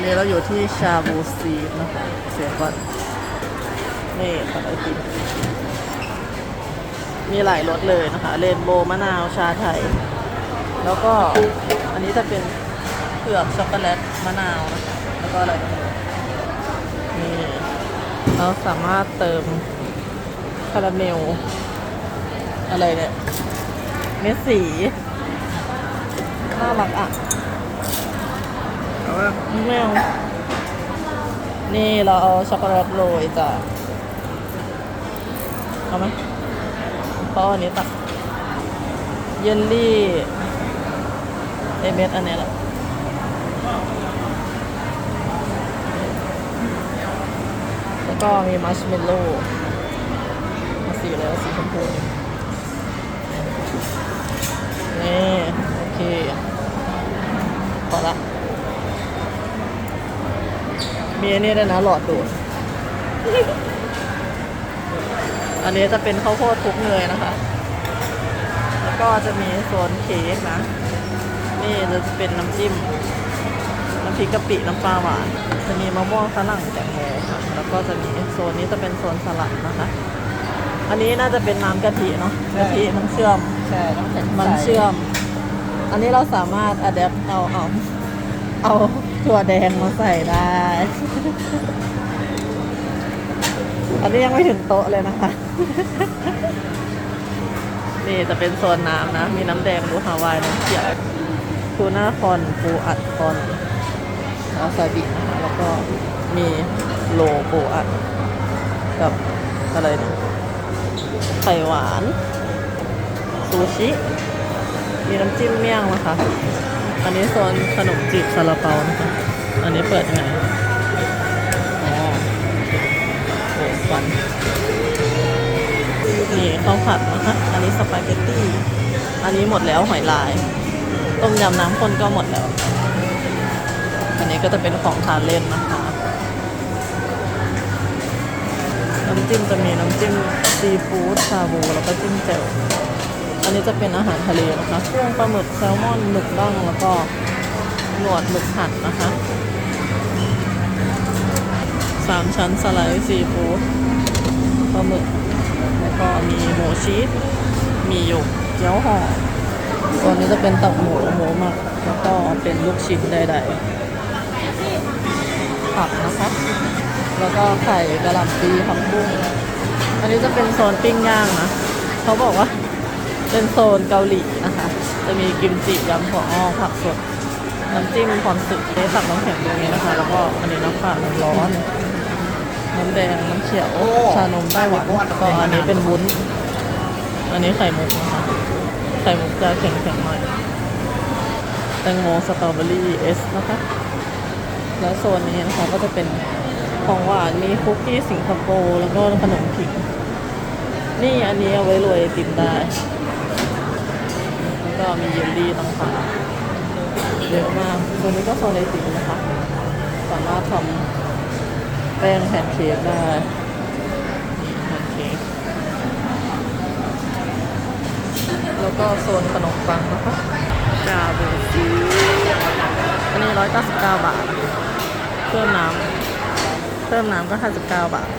นนี้เราอยู่ที่ชาบูซีนะคะเสียก่อนนี่ตัดไอติมมีหลายรสเลยนะคะเรนโบว์มะนาวชาไทย แล้วก็อันนี้จะเป็นเผือกช็อกโกแลตมะนาวนะคะแล้วก็อะไรนี่เราสามารถเติมคาราเมล อะไรเนี่ยเม็ดสีน่ารักอะ เอาว่าไม่เอานี่เราเอาช็อกโกแลตโรยจ้ะเอาไหมเพราะอันนี้ตักเยลลี่เอเมสอันนี้แหละแล้วก็มีมัชเมลโล่มาสีแล้วสีชมพูนี่ โอเคพอละ มีอันนี้ด้วยนะหลอดดูด อันนี้จะเป็นข้าวโพดคลุกเนยนะคะ แล้วก็จะมีโซนเค้กนะ นี่จะเป็นน้ำจิ้ม น้ำพริกกะปิน้ำปลาหวาน จะมีมะม่วงฝรั่งแตงโมค่ะ แล้วก็จะมีโซนนี้จะเป็นโซนสลัดนะคะ อันนี้น่าจะเป็นน้ำกะทิเนาะกะทิมันเชื่อม ใช่ต้องแข็งมันเชื่อม อันนี้เราสามารถอัดแอปเอาเอา เอาถั่วแดงมาใส่ได้ อันนี้ยังไม่ถึงโต๊ะเลยนะคะ นี่จะเป็นโซนน้ำนะ มีน้ำแดงรูฮาวายน้ำเขียวทูน่าคอนปูอัดคอนวาซาบินะคะแล้วก็มีโลปูอัด กับอะไรนี่ยไข่หวาน ซูชิ มีน้ำจิ้มเมี่ยงนะคะ อันนี้โซนขนมจีบซาลาเปานะคะ อันนี้เปิดยังไงอ๋อโอ้ฟันนี่ข้าวผัดนะคะ อันนี้สปาเกตตี้ อันนี้หมดแล้วหอยลาย ต้มยำน้ำข้นก็หมดแล้ว อันนี้ก็จะเป็นของทานเล่นนะคะ น้ำจิ้มจะมีน้ำจิ้มซีฟู้ดชาบูแล้วก็จิ้มแจ่ว อันนี้จะเป็นอาหารทะเลนะคะกุ้งปลาหมึกแซลมอนหมึกด้งแล้วก็หนวดหมึกหั่นนะคะสามชั้นสไลด์ซีฟู้ดปลาหมึก แล้วก็มีหมูชีสมีหยกเกี๊ยวห่อส่วนนี้จะเป็นตับหมูหมูหมักแล้วก็เป็นลูกชิ้นใดๆผักนะคะ แล้วก็ไข่กระหล่ำปีผักบุ้งอันนี้จะเป็นโซนปิ้งย่างนะ เขาบอกว่า เป็นโซนเกาหลีนะคะ จะมีกิมจิยำถั่วอ้อผักสด น้ำจิ้มพรสึกเทสับน้ำแข็งตรงนี้นะคะ แล้วก็อันนี้น้ำเปล่าน้ำร้อน น้ำแดง น้ำเขียว ชานมไต้หวันแล้วก็อันนี้เป็นวุ้น อันนี้ไข่มุกนะคะ ไข่มุกจะแข็งแข็งๆหน่อยแตงโมสตรอเบอรี่เอสนะคะ แล้วโซนนี้นะคะก็จะเป็นของหวานมีคุกกี้สิงคโปร์แล้วก็ขนมผิง นี่อันนี้เอาไว้โรยติมได้ ก็มีเยลลี่ต่างๆเยอะมากตัวนี้ก็โซนไอติมนะคะ สามารถทำแป้งแผ่นเค้กได้แผ่นเค้กแล้วก็โซนขนมปังนะคะกาเบูซีอันนี้ 199 บาท เพิ่มน้ำเพิ่มน้ำก็ 59 บาท